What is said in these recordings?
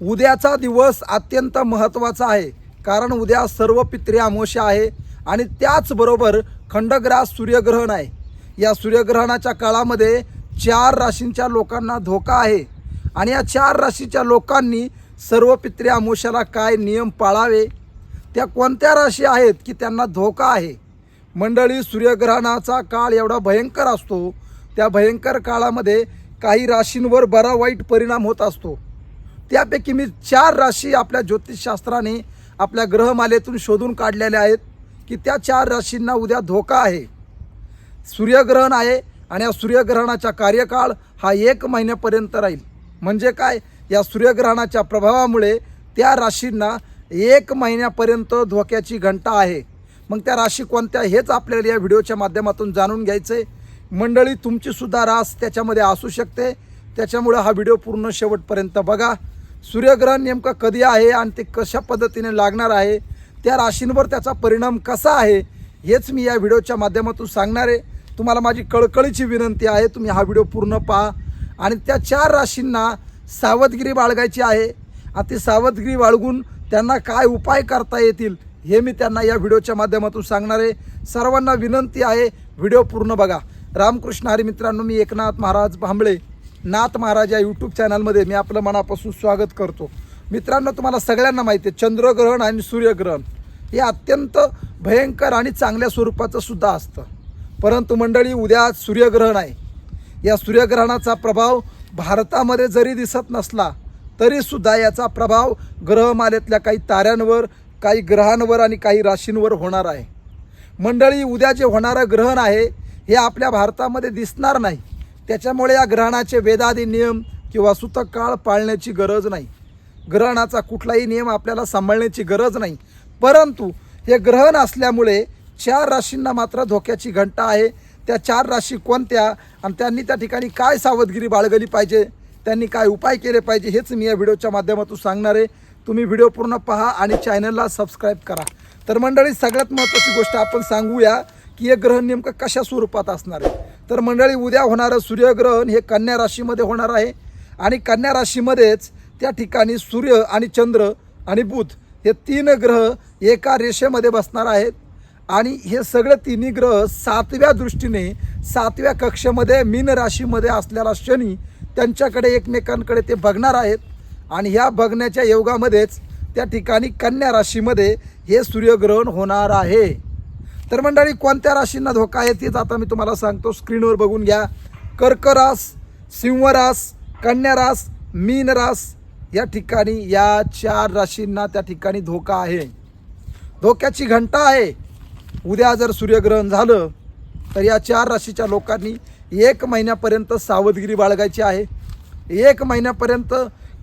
उद्याचा दिवस अत्यंत महत्त्वाचा आहे. कारण उद्या सर्व पित्री अमावस्या आहे आणि त्याचबरोबर खंडग्रास सूर्यग्रहण आहे. या सूर्यग्रहणाच्या काळामध्ये चार राशींच्या लोकांना धोका आहे आणि या चार राशीच्या लोकांनी सर्व पित्री अमावस्याला काय नियम पाळावे? त्या कोणत्या राशी आहेत की त्यांना धोका आहे? मंडळी सूर्यग्रहणाचा काळ एवढा भयंकर असतो. त्या भयंकर काळामध्ये काही राशींवर बरा वाईट परिणाम होत असतो. त्यापैकी मी चार राशी आपल्या ज्योतिषशास्त्राने आपल्या ग्रहमालेतून शोधून काढलेल्या आहेत की त्या चार राशींना उद्या धोका आहे. सूर्यग्रहण आहे आणि या सूर्यग्रहणाचा कार्यकाळ हा एक महिन्यापर्यंत राहील. म्हणजे काय? या सूर्यग्रहणाच्या प्रभावामुळे त्या राशींना एक महिन्यापर्यंत धोक्याची घंटा आहे. मग त्या राशी कोणत्या हेच आपल्याला या व्हिडिओच्या माध्यमातून जाणून घ्यायचं. आहे मंडळी तुमचीसुद्धा रास त्याच्यामध्ये असू शकते. त्याच्यामुळे हा व्हिडिओ पूर्ण शेवटपर्यंत बघा. सूर्यग्रहण नेमकं कधी आहे आणि ते कशा पद्धतीने लागणार आहे त्या राशींवर त्याचा परिणाम कसा आहे हेच मी या व्हिडिओच्या माध्यमातून सांगणार आहे. तुम्हाला माझी कळकळीची विनंती आहे तुम्ही हा व्हिडिओ पूर्ण पहा. आणि त्या चार राशींना सावधगिरी बाळगायची आहे. आणि ती सावधगिरी बाळगून त्यांना काय उपाय करता येतील हे मी त्यांना या व्हिडिओच्या माध्यमातून सांगणार आहे. सर्वांना विनंती आहे व्हिडिओ पूर्ण बघा. रामकृष्ण हरी मित्रांनो मी एकनाथ महाराज भांबळे. नाथ महाराज या यूट्यूब चॅनलमध्ये मी आपलं मनापासून स्वागत करतो. मित्रांनो तुम्हाला सगळ्यांना माहिती आहे चंद्रग्रहण आणि सूर्यग्रहण हे अत्यंत भयंकर आणि चांगल्या स्वरूपाचं सुद्धा असतं. परंतु मंडळी उद्या सूर्यग्रहण आहे. या सूर्यग्रहणाचा प्रभाव भारतामध्ये जरी दिसत नसला तरीसुद्धा याचा प्रभाव ग्रहमालेतल्या काही ताऱ्यांवर काही ग्रहांवर आणि काही राशींवर होणार आहे. मंडळी उद्या जे होणारं ग्रहण आहे हे आपल्या भारतामध्ये दिसणार नाही. त्याच्यामुळे या ग्रहणाचे वेदादी नियम किंवा सुतक काळ पाळण्याची गरज नाही. ग्रहणाचा कुठलाही नियम आपल्याला सांभाळण्याची गरज नाही. परंतु हे ग्रहण असल्यामुळे चार राशींना मात्र धोक्याची घंटा आहे. त्या चार राशी कोणत्या आणि त्यांनी त्या ठिकाणी काय सावधगिरी बाळगली पाहिजे? त्यांनी काय उपाय केले पाहिजे? हेच मी या व्हिडिओच्या माध्यमातून सांगणार आहे. तुम्ही व्हिडिओ पूर्ण पहा आणि चॅनलला सबस्क्राईब करा. तर मंडळी सगळ्यात महत्त्वाची गोष्ट आपण सांगूया. की हे ग्रहण नेमकं कशा स्वरूपात असणार आहे तर मंडळी उद्या होणारं सूर्यग्रहण हे कन्या राशीमध्ये होणार आहे आणि कन्या राशीमध्येच त्या ठिकाणी सूर्य आणि चंद्र आणि बुध हे तीन ग्रह एका रेषेमध्ये बसणार आहेत. आणि हे सगळे तिन्ही ग्रह सातव्या दृष्टीने सातव्या कक्षेमध्ये मीन राशीमध्ये असलेला शनी त्यांच्याकडे एकमेकांकडे ते बघणार आहेत. आणि ह्या बघण्याच्या योगामध्येच त्या ठिकाणी कन्या राशीमध्ये हे सूर्यग्रहण होणार आहे. तर मंडळी कोणत्या राशींना धोका आहे तेच आता मी तुम्हाला सांगतो. स्क्रीनवर बघून घ्या. कर्करास सिंहरास कन्यारास मीनरास कन्या रास या ठिकाणी या चार राशींना त्या ठिकाणी धोका आहे. धोक्याची घंटा आहे. उद्या जर सूर्यग्रहण झालं तर या चार राशीच्या लोकांनी एक महिन्यापर्यंत सावधगिरी बाळगायची आहे. एक महिन्यापर्यंत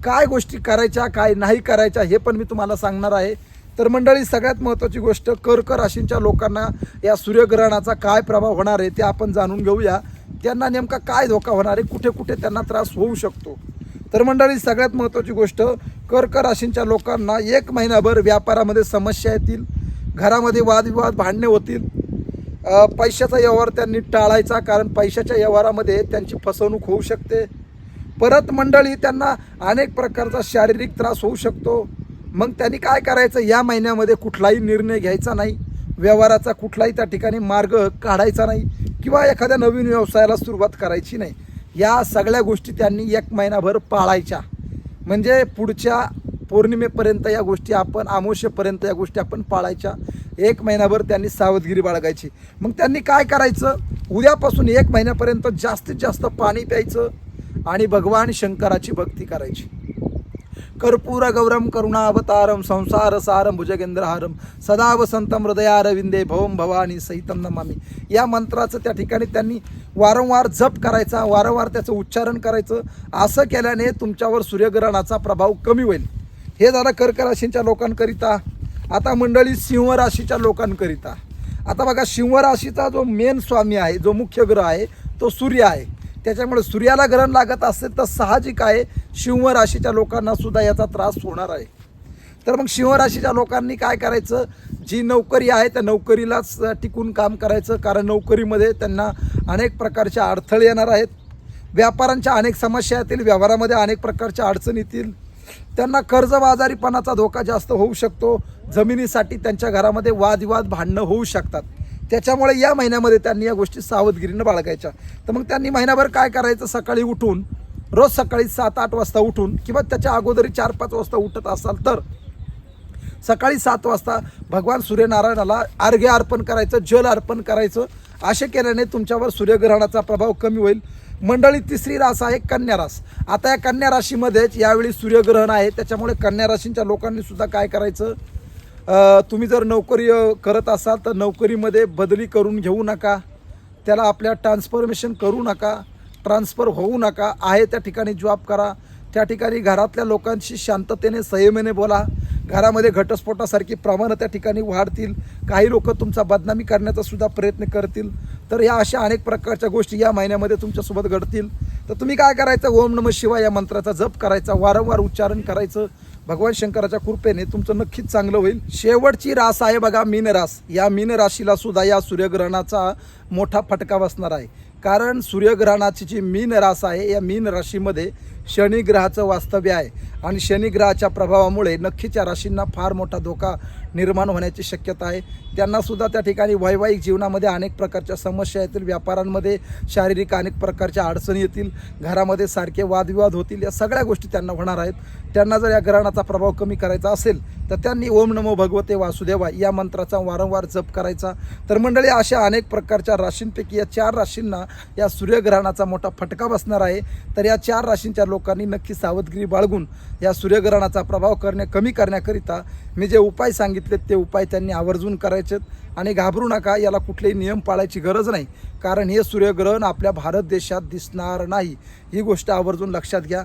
काय गोष्टी करायच्या काय नाही करायच्या हे पण मी तुम्हाला सांगणार आहे. तर मंडळी सगळ्यात महत्त्वाची गोष्ट कर्क राशींच्या लोकांना या सूर्यग्रहणाचा काय प्रभाव होणार आहे ते आपण जाणून घेऊया. त्यांना नेमका काय धोका होणार आहे कुठे कुठे त्यांना त्रास होऊ शकतो? तर मंडळी सगळ्यात महत्त्वाची गोष्ट कर्क राशींच्या लोकांना एक महिनाभर व्यापारामध्ये समस्या येतील घरामध्ये वादविवाद भांडणे होतील. पैशाचा व्यवहार त्यांनी टाळायचा कारण पैशाच्या व्यवहारामध्ये त्यांची फसवणूक होऊ शकते. परत मंडळी त्यांना अनेक प्रकारचा शारीरिक त्रास होऊ शकतो. मग त्यांनी काय करायचं? या महिन्यामध्ये कुठलाही निर्णय घ्यायचा नाही. व्यवहाराचा कुठलाही त्या ठिकाणी मार्ग काढायचा नाही किंवा एखाद्या नवीन व्यवसायाला सुरुवात करायची नाही. या सगळ्या गोष्टी त्यांनी एक महिनाभर पाळायच्या. म्हणजे पुढच्या पौर्णिमेपर्यंत या गोष्टी आपण आमोशेपर्यंत या गोष्टी आपण पाळायच्या. एक महिनाभर त्यांनी सावधगिरी बाळगायची. मग त्यांनी काय करायचं? उद्यापासून एक महिन्यापर्यंत जास्तीत जास्त पाणी प्यायचं आणि भगवान शंकराची भक्ती करायची. कर्पूर गौरम करुणावतारम संसार सारम भुजगेंद्रहारम सदा वसंतम हृदयारविंदे भवम भवानी सहितम नमामी. या मंत्राचं त्या ठिकाणी त्यांनी वारंवार जप करायचा वारंवार त्याचं उच्चारण करायचं. असं केल्याने तुमच्यावर सूर्यग्रहणाचा प्रभाव कमी होईल. हे झालं कर्क राशींच्या लोकांकरिता. आता मंडळी सिंह राशीच्या लोकांकरिता. आता बघा सिंह राशीचा जो मेन स्वामी आहे जो मुख्य ग्रह आहे तो सूर्य आहे. त्याच्यामुळे सूर्याला ग्रहण लागत असेल तर साहजिक आहे. सिंह राशीच्या लोकांना सुद्धा याचा त्रास होणार आहे. तर मग सिंह राशीच्या लोकांनी काय करायचं? जी नोकरी आहे त्या नोकरीलाच टिकून काम करायचं. कारण नोकरीमध्ये त्यांना अनेक प्रकारचे अडथळे येणार आहेत. व्यापाऱ्यांच्या अनेक समस्या येतील व्यवहारामध्ये अनेक प्रकारच्या अडचणी येतील. त्यांना कर्जबाजारीपणाचा धोका जास्त होऊ शकतो. जमिनीसाठी त्यांच्या घरामध्ये वादविवाद भांडणं होऊ शकतात. त्याच्यामुळे या महिन्यामध्ये त्यांनी या गोष्टी सावधगिरीनं बाळगायच्या. तर मग त्यांनी महिनाभर काय करायचं? सकाळी उठून रोज सकाळी सात आठ वाजता उठून किंवा त्याच्या अगोदरी चार पाच वाजता उठत असाल तर सकाळी सात वाजता भगवान सूर्यनारायणाला अर्घ्य अर्पण करायचं जल अर्पण करायचं. असे केल्याने तुमच्यावर सूर्यग्रहणाचा प्रभाव कमी होईल. मंडळी तिसरी रास आहे कन्या रास. आता या कन्या राशीमध्येच यावेळी सूर्यग्रहण आहे. त्याच्यामुळे कन्या राशींच्या लोकांनी सुद्धा काय करायचं? तुम्ही जर नोकरी करत असाल तर नोकरीमध्ये बदली करून घेऊ नका. त्याला आपल्या ट्रान्सफॉर्मेशन करू नका. ट्रान्सफर होऊ नका. आहे त्या ठिकाणी जॉब करा. त्या ठिकाणी घरातल्या लोकांशी शांततेने संयमेने बोला. घरामध्ये घटस्फोटासारखी प्रमाणं त्या ठिकाणी वाढतील. काही लोक तुमचा बदनामी करण्याचा सुद्धा प्रयत्न करतील. तर या अशा अनेक प्रकारच्या गोष्टी या महिन्यामध्ये तुमच्यासोबत घडतील. तर तुम्ही काय करायचं? ओम नम शिवाय या मंत्राचा जप करायचा. वारंवार उच्चारण करायचं. भगवान शंकराच्या कृपेने तुमचं नक्कीच चांगलं होईल. शेवटची रास आहे बघा मीन रास. या मीन राशीला सुद्धा या सूर्यग्रहणाचा मोठा फटका बसणार आहे. कारण सूर्यग्रहणाची जी मीन रास आहे या मीन राशीमध्ये शनिग्रहाचं वास्तव्य आहे. आणि शनिग्रहाच्या प्रभावामुळे नक्कीच या राशींना फार मोठा धोका निर्माण होण्याची शक्यता आहे. त्यांनासुद्धा त्या ठिकाणी वैवाहिक जीवनामध्ये अनेक प्रकारच्या समस्या येतील. व्यापारांमध्ये शारीरिक अनेक प्रकारच्या अडचणी येतील. घरामध्ये सारखे वादविवाद होतील. या सगळ्या गोष्टी त्यांना होणार आहेत. त्यांना जर या ग्रहणाचा प्रभाव कमी करायचा असेल तर त्यांनी ओम नमो भगवते वासुदेवा या मंत्राचा वारंवार जप करायचा. तर मंडळी अशा अनेक प्रकारच्या राशींपैकी या चार राशींना या सूर्यग्रहणाचा मोठा फटका बसणार आहे. तर या चार राशींच्या लोकांनी नक्की सावधगिरी बाळगून या सूर्यग्रहणाचा प्रभाव करणे कमी करण्याकरिता मी जे उपाय सांगितलेत ते उपाय त्यांनी आवर्जून करायचेत. आणि घाबरू नका याला कुठलेही नियम पाळायची गरज नाही. कारण हे सूर्यग्रहण आपल्या भारत देशात दिसणार नाही. ही गोष्ट आवर्जून लक्षात घ्या.